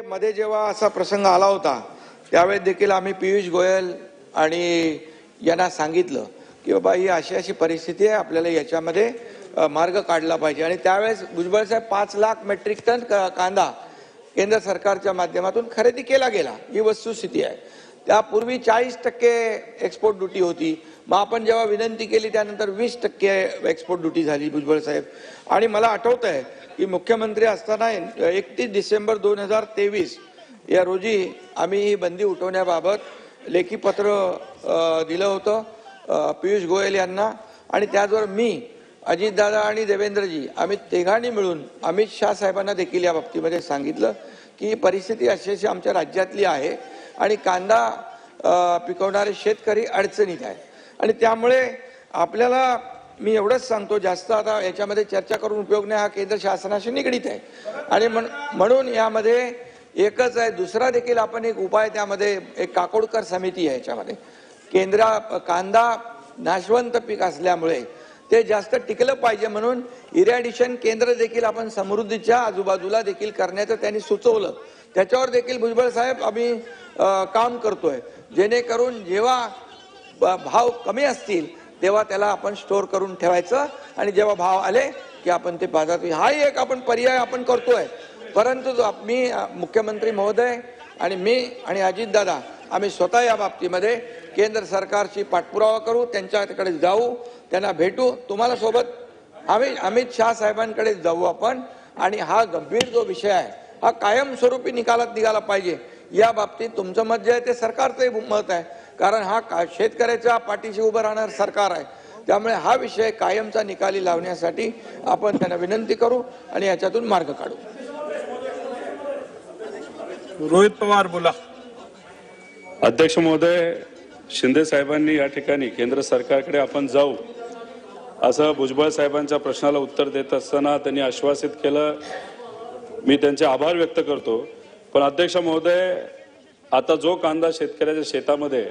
मध्ये जेव्हा असा प्रसंग आला होता त्यावेळेस देखील आम्ही पियुष गोयल आणि यांना सांगितलं की बाबा ही अशी अशी परिस्थिती आहे आपल्याला याच्यामध्ये मार्ग काढला पाहिजे. आणि त्यावेळेस भुजबळ साहेब पाच लाख मेट्रिक टन क- कांदा केंद्र सरकारच्या माध्यमातून खरेदी केला गेला. ही वस्तुस्थिती आहे. त्यापूर्वी चाळीस टक्के एक्सपोर्ट ड्युटी होती. मग आपण जेव्हा विनंती केली त्यानंतर वीस टक्के एक्सपोर्ट ड्युटी झाली भुजबळ साहेब. आणि मला आठवत आहे की मुख्यमंत्री असताना एकतीस डिसेंबर दोन हजार तेवीस या रोजी आम्ही ही बंदी उठवण्याबाबत लेखी पत्र दिलं होतं पियुष गोयल यांना. आणि त्याचबरोबर मी अजितदादा आणि देवेंद्रजी आम्ही तिघांनी मिळून अमित शाह साहेबांना देखील या बाबतीमध्ये सांगितलं की परिस्थिती अशी अशी आमच्या राज्यातली आहे आणि कांदा पिकवणारे शेतकरी अडचणीत आहे आणि त्यामुळे आपल्याला मी एवढंच सांगतो जास्त आता याच्यामध्ये चर्चा करून उपयोग नाही हा केंद्र शासनाशी निगडीत आहे. आणि म्हण- म्हणून यामध्ये एकच आहे दुसरा देखील आपण एक उपाय त्यामध्ये एक काकोडकर समिती आहे याच्यामध्ये. केंद्रा कांदा नाशवंत पीक असल्यामुळे ते जास्त टिकलं पाहिजे म्हणून इरॅडिशन केंद्र देखील आपण समृद्धीच्या आजूबाजूला देखील करण्याचं त्यांनी सुचवलं. त्याच्यावर देखील भुजबळ साहेब आम्ही काम करतोय. जेणेकरून जेव्हा भाव कमी असतील तेव्हा त्याला आपण स्टोअर करून ठेवायचं. आणि जेव्हा भाव आले की आपण ते बाजारात हाही एक आपण पर्याय आपण करतोय. परंतु जो मी मुख्यमंत्री महोदय आणि मी आणि अजितदादा आम्ही स्वतः या बाबतीमध्ये केंद्र सरकारशी पाठपुरावा करू त्यांच्याकडे जाऊ त्यांना भेटू. तुम्हाला सोबत आम्ही अमित शाह साहेबांकडे जाऊ आपण. आणि हा गंभीर जो विषय आहे हा कायमस्वरूपी निकालात निघाला पाहिजे. या बाबतीत तुमचं मत जे आहे ते सरकारचंही मत आहे. कारण हा का शेतकऱ्याच्या पाठीशी उभं राहणार सरकार आहे. त्यामुळे हा विषय कायमचा निकाली लावण्यासाठी आपण त्यांना विनंती करू आणि याच्यातून मार्ग काढू. रोहित पवार बोला. अध्यक्ष महोदय शिंदे साहेबांनी या ठिकाणी केंद्र सरकारकडे आपण जाऊ असं भुजबळ साहेबांच्या प्रश्नाला उत्तर देत असताना त्यांनी आश्वासित केलं. मी त्यांचे आभार व्यक्त करतो. पण अध्यक्ष महोदय आता जो कांदा शेतकऱ्याच्या शेतामध्ये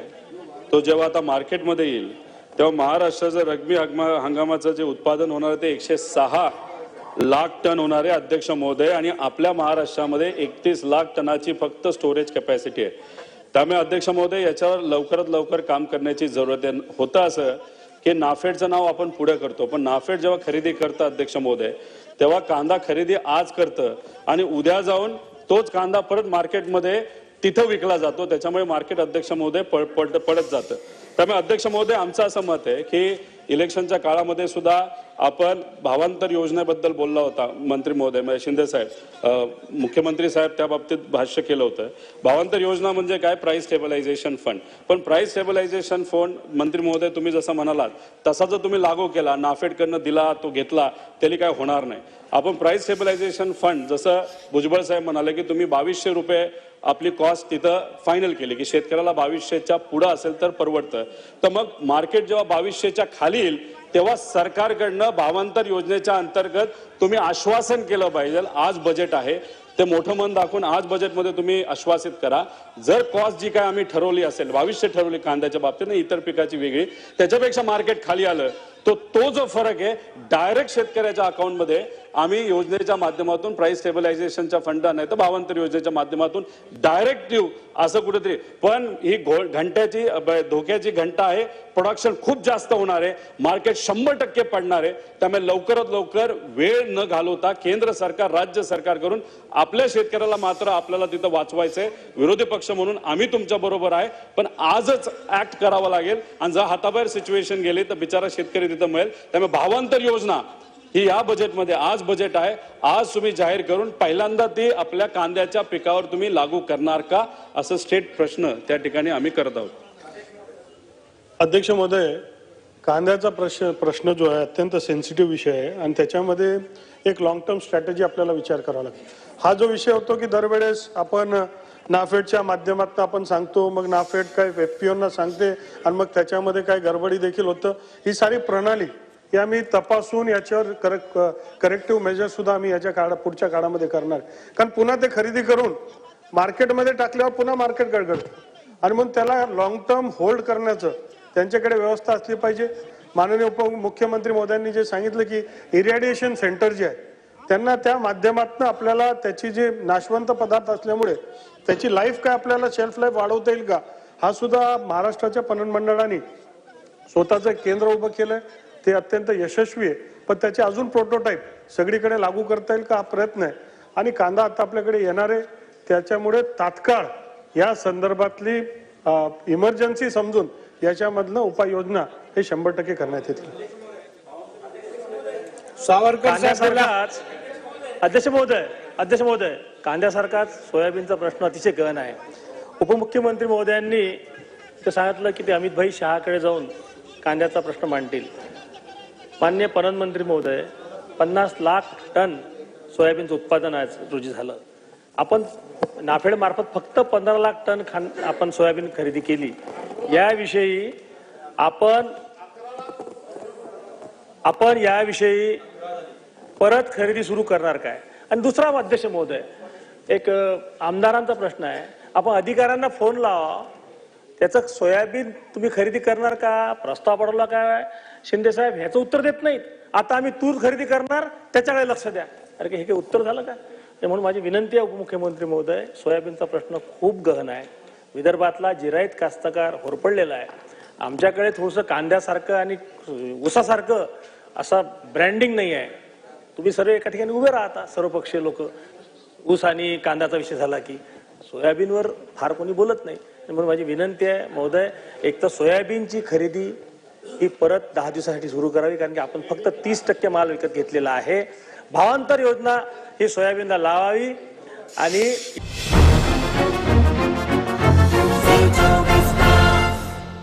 तो जेव्हा आता मार्केटमध्ये येईल तेव्हा महाराष्ट्राचं रग्बी हंगमा हंगामाचं जे उत्पादन होणार आहे ते एकशे सहा लाख टन होणार आहे अध्यक्ष महोदय. आणि आपल्या महाराष्ट्रामध्ये एकतीस लाख टनाची फक्त स्टोरेज कॅपॅसिटी आहे. त्यामुळे अध्यक्ष महोदय याच्यावर लवकरात लवकर काम करण्याची जरूरत आहे. होतं असं की नाफेडचं नाव आपण पुढे करतो. पण नाफेड जेव्हा खरेदी करतं अध्यक्ष महोदय तेव्हा कांदा खरेदी आज करतं. आणि उद्या जाऊन तोच कांदा परत मार्केटमध्ये तिथं विकला जातो. त्याच्यामुळे मार्केट अध्यक्ष महोदय पड पड- पडत जातं. त्यामुळे अध्यक्ष महोदय आमचं असं मत आहे की इलेक्शनच्या काळामध्ये सुद्धा आपण भावांतर योजनेबद्दल बोलला होता मंत्री महोदय म्हणजे शिंदे साहेब. मुख्यमंत्री साहेब त्या बाबतीत भाष्य केलं होतं. भावांतर योजना म्हणजे काय? प्राईस स्टेबलायझेशन फंड पण प्राईस स्टेबलायझेशन फंड मंत्री महोदय तुम्ही जसं म्हणालात तसा जर तुम्ही लागू केला नाफेडकडनं दिला तो घेतला त्याने काय होणार नाही. आपण प्राईस स्टेबलायझेशन फंड जसं भुजबळ साहेब म्हणाले की तुम्ही बावीसशे रुपये आपली कॉस्ट तिथं फायनल केली की शेतकऱ्याला बावीसशेच्या पुढं असेल तर परवडतं. तर मग मार्केट जेव्हा बावीसशेच्या खाली येईल तेव्हा सरकारकडनं भावांतर योजनेच्या अंतर्गत तुम्ही आश्वासन केलं पाहिजे. आज बजेट आहे. ते मोठं मन दाखवून आज बजेटमध्ये तुम्ही आश्वासित करा. जर कॉस्ट जी काय आम्ही ठरवली असेल भविष्य ठरवली कांद्याच्या बाबतीत इतर पिकाची वेगळी त्याच्यापेक्षा मार्केट खाली आलं तो तो जो फरक आहे डायरेक्ट शेतकऱ्याच्या अकाउंटमध्ये आम्ही योजनेच्या माध्यमातून प्राईस स्टेबलायझेशनच्या फंड नाही तर भावांतर योजनेच्या माध्यमातून डायरेक्ट देऊ असं कुठेतरी. पण ही घो- घंट्याची धोक्याची घंटा आहे. प्रोडक्शन खूप जास्त होणार आहे. मार्केट शंभर टक्के पडणार आहे. त्यामुळे लवकरात लवकर वेळ न घालवता केंद्र सरकार राज्य सरकार करून आपल्या शेतकऱ्याला मात्र आपल्याला तिथं वाचवायचंय. विरोधी पक्ष म्हणून आम्ही तुमच्या बरोबर आहे. पण आजच ऍक्ट करावं लागेल. आणि जर हाताबाहेर सिच्युएशन गेली तर बिचारा शेतकरी तिथं मिळेल. त्यामुळे भावांतर योजना ही या बजेटमध्ये आज बजेट आहे. आज तुम्ही जाहीर करून पहिल्यांदा ती आपल्या कांद्याच्या पिकावर तुम्ही लागू करणार का? असं स्टेट प्रश्न त्या ठिकाणी आम्ही करत आहोत. अध्यक्ष महोदय कांद्याचा प्रश्न प्रश्न जो आहे अत्यंत सेन्सिटिव्ह विषय आहे आणि त्याच्यामध्ये एक लॉंग टर्म स्ट्रॅटेजी आपल्याला विचार करावा लागेल. हा जो विषय होतो की दरवेळेस आपण नाफेडच्या माध्यमातून आपण सांगतो मग नाफेड काय एफपीओना सांगते आणि मग त्याच्यामध्ये काय गडबडी देखील होतं ही सारी प्रणाली हे आम्ही तपासून याच्यावर करेक्ट करेक्टिव्ह मेजर सुद्धा आम्ही याच्या काळा पुढच्या काळामध्ये करणार. कारण पुन्हा ते खरेदी करून मार्केटमध्ये टाकल्यावर पुन्हा मार्केट गडगडतं आणि म्हणून त्याला लॉंग टर्म होल्ड करण्याचं त्यांच्याकडे व्यवस्था असली पाहिजे. माननीय उपमुख्यमंत्री मोदयांनी जे सांगितलं की इरॅडिएशन सेंटर जे आहे त्यांना त्या माध्यमातून आपल्याला त्याची जे नाशवंत पदार्थ असल्यामुळे त्याची लाईफ काय आपल्याला शेल्फ लाईफ वाढवता येईल का? हा सुद्धा महाराष्ट्राच्या पणन मंडळाने स्वतःचं केंद्र उभं केलंय. ते अत्यंत यशस्वी आहे. पण त्याचे अजून प्रोटोटाईप सगळीकडे लागू करता येईल का? हा प्रयत्न आहे. आणि कांदा आता आपल्याकडे येणार आहे. त्याच्यामुळे तात्काळ या संदर्भातली इमर्जन्सी समजून याच्यामधनं उपाययोजना हे शंभर टक्के करण्यात येतील. सावरकर अध्यक्ष महोदय अध्यक्ष महोदय कांद्यासारखाच सोयाबीनचा प्रश्न अतिशय गहन आहे. उपमुख्यमंत्री महोदयांनी ते सांगितलं की ते अमितभाई शहाकडे जाऊन कांद्याचा प्रश्न मांडतील. मान्य पणन मंत्री महोदय पन्नास लाख टन सोयाबीनचं उत्पादन आज रोजी झालं. आपण नाफेड मार्फत फक्त पंधरा लाख टन खान आपण सोयाबीन खरेदी केली. याविषयी आपण आपण याविषयी परत खरेदी सुरू करणार काय? आणि दुसरा अध्यक्ष महोदय एक आमदारांचा प्रश्न आहे. आपण अधिकाऱ्यांना फोन लावा. त्याचं सोयाबीन तुम्ही खरेदी करणार का? प्रस्ताव पडवला काय? शिंदे साहेब ह्याचं उत्तर देत नाहीत. आता आम्ही तूर खरेदी करणार त्याच्याकडे लक्ष द्या. अरे हे काही उत्तर झालं का? ते म्हणून माझी विनंती आहे उपमुख्यमंत्री महोदय सोयाबीनचा प्रश्न खूप गहन आहे. विदर्भातला जिरायत कास्तकार होरपडलेला आहे. आमच्याकडे थोडंसं कांद्यासारखं आणि ऊसासारखं असा ब्रँडिंग नाही आहे. तुम्ही सर्व एका ठिकाणी उभे राहता सर्वपक्षीय लोक. ऊस आणि कांद्याचा विषय झाला की. सोयाबीनवर फार कोणी बोलत नाही. म्हणून माझी विनंती आहे महोदय एक तर सोयाबीनची खरेदी ही परत दहा दिवसासाठी सुरू करावी कारण की आपण फक्त तीस टक्के माल विकत घेतलेला आहे. भावांतर योजना ही सोयाबीनला लावावी आणि